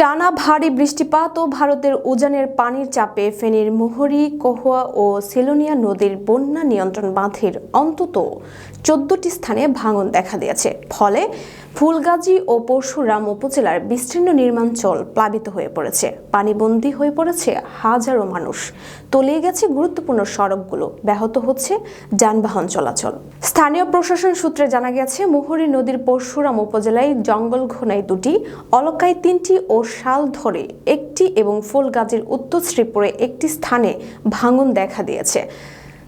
টানা ভারী বৃষ্টিপাত ও ভারতের উজানের পানির চাপে ফেনীর মুহুরী, কহুয়া ও সেলোনিয়া নদীর বন্যা নিয়ন্ত্রণ বাঁধের অন্তত চোদ্দটি স্থানে ভাঙন দেখা দিয়েছে। ফলে ফুলগাজী ও পরশুরাম উপজেলার বিস্তীর্ণ নির্মাঞ্চল প্লাবিত হয়ে পড়েছে। পানিবন্দী হয়ে পড়েছে হাজারো মানুষ। তলিয়ে গেছে গুরুত্বপূর্ণ সড়কগুলো। ব্যাহত হচ্ছে যানবাহন চলাচল। স্থানীয় প্রশাসন সূত্রে জানা গেছে, মুহুরী নদীর পরশুরাম উপজেলায় জঙ্গল ঘোনায় দুটি, অলকায় তিনটি ও শাল ধরে একটি এবং ফুলগাজীর উত্তর শ্রীপুরে একটি স্থানে ভাঙন দেখা দিয়েছে।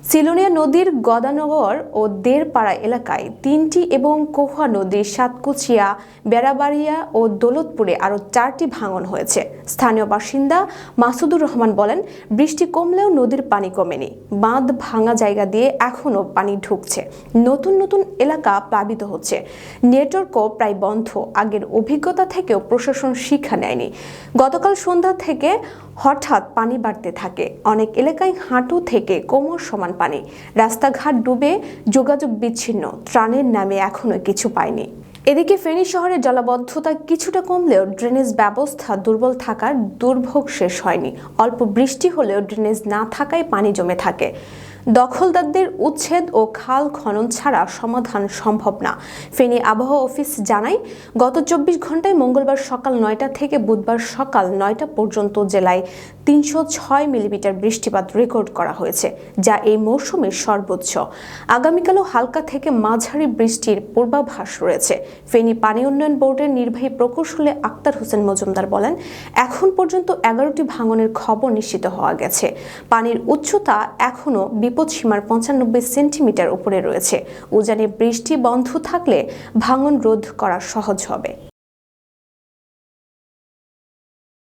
সিলোনিয়া নদীর গদানগর ও দেরপাড়া এলাকায় তিনটি এবং কোহা নদীর সাতকুচিয়া, বেড়াবাড়িয়া ও দৌলতপুরে আরও চারটি ভাঙন হয়েছে। স্থানীয় বাসিন্দা মাসুদুর রহমান বলেন, বৃষ্টি কমলেও নদীর পানি কমেনি। বাঁধ ভাঙা জায়গা দিয়ে এখনও পানি ঢুকছে। নতুন নতুন এলাকা প্লাবিত হচ্ছে। নেটওয়ার্কও প্রায় বন্ধ। আগের অভিজ্ঞতা থেকেও প্রশাসন শিক্ষা নেয়নি। গতকাল সন্ধ্যা থেকে হঠাৎ পানি বাড়তে থাকে। অনেক এলাকায় হাঁটু থেকে কোমর সমান পানি। রাস্তাঘাট ডুবে যোগাযোগ বিচ্ছিন্ন। ত্রাণের নামে এখনও কিছু পায়নি। এদিকে ফেনী শহরে জলাবদ্ধতা কিছুটা কমলেও ড্রেনেজ ব্যবস্থা দুর্বল থাকার দুর্ভোগ শেষ হয়নি। অল্প বৃষ্টি হলেও ড্রেনেজ না থাকায় পানি জমে থাকে। দখলদারদের উচ্ছেদ ও খাল খনন ছাড়া সমাধান সম্ভব না। ফেনী আবহাওয়া অফিস জানায়, গত চব্বিশ ঘন্টায় মঙ্গলবার সকাল নয়টা থেকে বুধবার সকাল নয়টা পর্যন্ত জেলায় তিনশো ছয় মিলিমিটার বৃষ্টিপাত রেকর্ড করা হয়েছে, যা এই মৌসুমের সর্বোচ্চ। আগামীকালও হালকা থেকে মাঝারি বৃষ্টির পূর্বাভাস রয়েছে। ফেনী পানি উন্নয়ন বোর্ডের নির্বাহী প্রকৌশলী আক্তার হোসেন মজুমদার বলেন, এখন পর্যন্ত এগারোটি ভাঙনের খবর নিশ্চিত হওয়া গেছে। পানির উচ্চতা এখনও বিপদসীমার পঞ্চানব্বই সেন্টিমিটার উপরে রয়েছে। উজানে বৃষ্টি বন্ধ থাকলে ভাঙন রোধ করা সহজ হবে।